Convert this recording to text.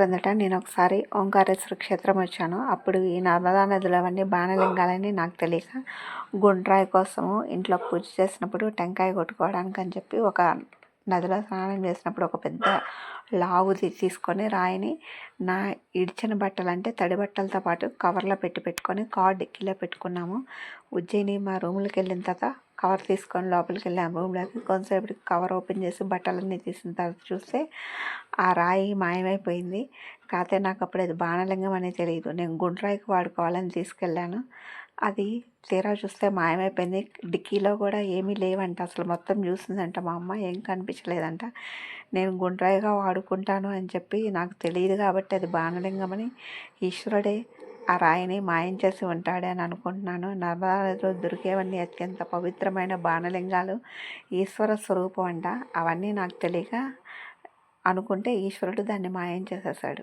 క్రిందట నేను ఒకసారి ఓంకారేశ్వర క్షేత్రం వచ్చాను. అప్పుడు ఈ నర్మదా నదిలో అవన్నీ బాణలింగాలని నాకు తెలియక గుండ్రాయి కోసము ఇంట్లో పూజ చేసినప్పుడు టెంకాయ కొట్టుకోవడానికి అని చెప్పి ఒక నదిలో స్నానం చేసినప్పుడు ఒక పెద్ద లావుది తీసుకొని రాయిని నా ఇడిచిన బట్టలు అంటే తడి బట్టలతో పాటు కవర్లో పెట్టి పెట్టుకొని కార్ డిక్కీలో పెట్టుకున్నాము. ఉజ్జయిని మా రూమ్లోకి వెళ్ళిన తర్వాత కవర్ తీసుకొని లోపలికి వెళ్ళాము రూమ్లోకి కొంతసేపటికి కవర్ ఓపెన్ చేసి బట్టలన్నీ తీసిన తర్వాత చూస్తే ఆ రాయి మాయమైపోయింది. కాకపోతే నాకు అప్పుడు అది బాణలింగం అనేది తెలియదు నేను గుండ్రాయికి వాడుకోవాలని తీసుకెళ్ళాను. అది తీరా చూస్తే మాయమైపోయింది. డిక్కీలో కూడా ఏమీ లేవంట. అసలు మొత్తం చూసిందంట మా అమ్మ. ఏం కనిపించలేదంట. నేను గుండ్రాయిగా వాడుకుంటాను అని చెప్పి నాకు తెలియదు కాబట్టి అది బాణలింగం అని ఈశ్వరుడే ఆ రాయిని మాయం చేసి ఉంటాడే అని అనుకుంటున్నాను. నర్మదా దొరికేవన్నీ అత్యంత పవిత్రమైన బాణలింగాలు ఈశ్వర స్వరూపం అంట. అవన్నీ నాకు తెలియక అనుకుంటే ఈశ్వరుడు దాన్ని మాయం చేసేసాడు